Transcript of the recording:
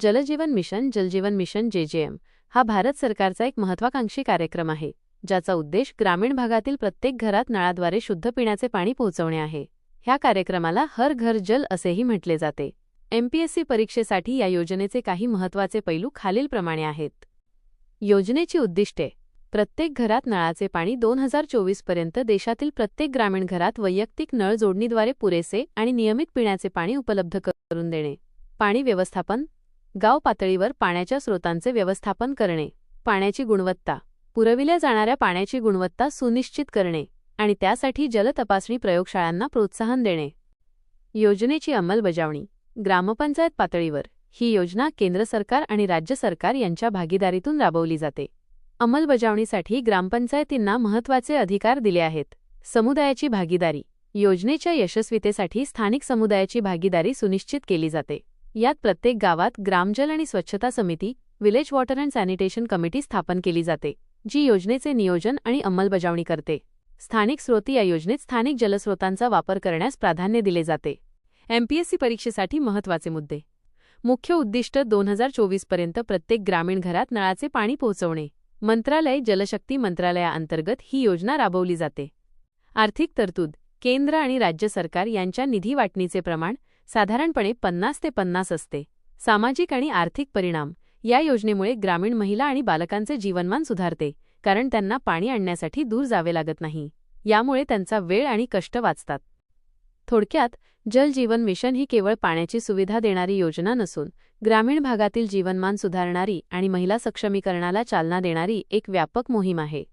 Jaljeevan mission Jaljeevan mission JJM हा भारत सरकारचा एक महत्वाकांक्षी कार्यक्रम आहे ज्याचा उद्देश ग्रामीण भागातील प्रत्येक घरात नळाद्वारे शुद्ध पिण्याचे पाणी पोहोचवणे आहे. ह्या कार्यक्रमाला हर घर जल असेही म्हटले जाते. एमपीएससी परीक्षेसाठी या योजनेचे काही महत्त्वाचे पैलू खालीलप्रमाणे आहेत. योजनेची उद्दिष्टे. प्रत्येक घरात नळाचे पाणी दोन हजार चोवीसपर्यंत देशातील प्रत्येक ग्रामीण घरात वैयक्तिक नळ जोडणीद्वारे पुरेसे आणि नियमित पिण्याचे पाणी उपलब्ध करून देणे. पाणी व्यवस्थापन गाव पातळीवर पाण्याच्या स्रोतांचे व्यवस्थापन करणे पाण्याची गुणवत्ता पुरविल्या जाणाऱ्या पाण्याची गुणवत्ता सुनिश्चित करणे आणि त्यासाठी जलतपासणी प्रयोगशाळांना प्रोत्साहन देणे. योजनेची अंमलबजावणी ग्रामपंचायत पातळीवर ही योजना केंद्र सरकार आणि राज्य सरकार यांच्या भागीदारीतून राबवली जाते. अंमलबजावणीसाठी ग्रामपंचायतींना महत्त्वाचे अधिकार दिले आहेत. समुदायाची भागीदारी योजनेच्या यशस्वीतेसाठी स्थानिक समुदायाची भागीदारी सुनिश्चित केली जाते. यात प्रत्येक गावात ग्रामजल आणि स्वच्छता समिती village water and sanitation committee स्थापन केली जाते जी योजनेचे नियोजन आणि अंमलबजावणी करते. स्थानिक स्रोती या योजनेत स्थानिक जलस्रोतांचा वापर करण्यास प्राधान्य दिले जाते. एमपीएससी परीक्षेसाठी महत्त्वाचे मुद्दे. मुख्य उद्दिष्ट दोन हजार चोवीसपर्यंत प्रत्येक ग्रामीण घरात नळाचे पाणी पोहोचवणे. मंत्रालय जलशक्ती मंत्रालयाअंतर्गत ही योजना राबवली जाते. आर्थिक तरतूद. केंद्र आणि राज्य सरकार यांच्या निधी वाटणीचे प्रमाण साधारणपणे पन्नास ते पन्नास असते. सामाजिक आणि आर्थिक परिणाम या योजनेमुळे ग्रामीण महिला आणि बालकांचे जीवनमान सुधारते कारण त्यांना पाणी आणण्यासाठी दूर जावे लागत नाही. यामुळे त्यांचा वेळ आणि कष्ट वाचतात. थोडक्यात जल जीवन मिशन ही केवळ पाण्याची सुविधा देणारी योजना नसून ग्रामीण भागातील जीवनमान सुधारणारी आणि महिला सक्षमीकरणाला चालना देणारी एक व्यापक मोहीम आहे.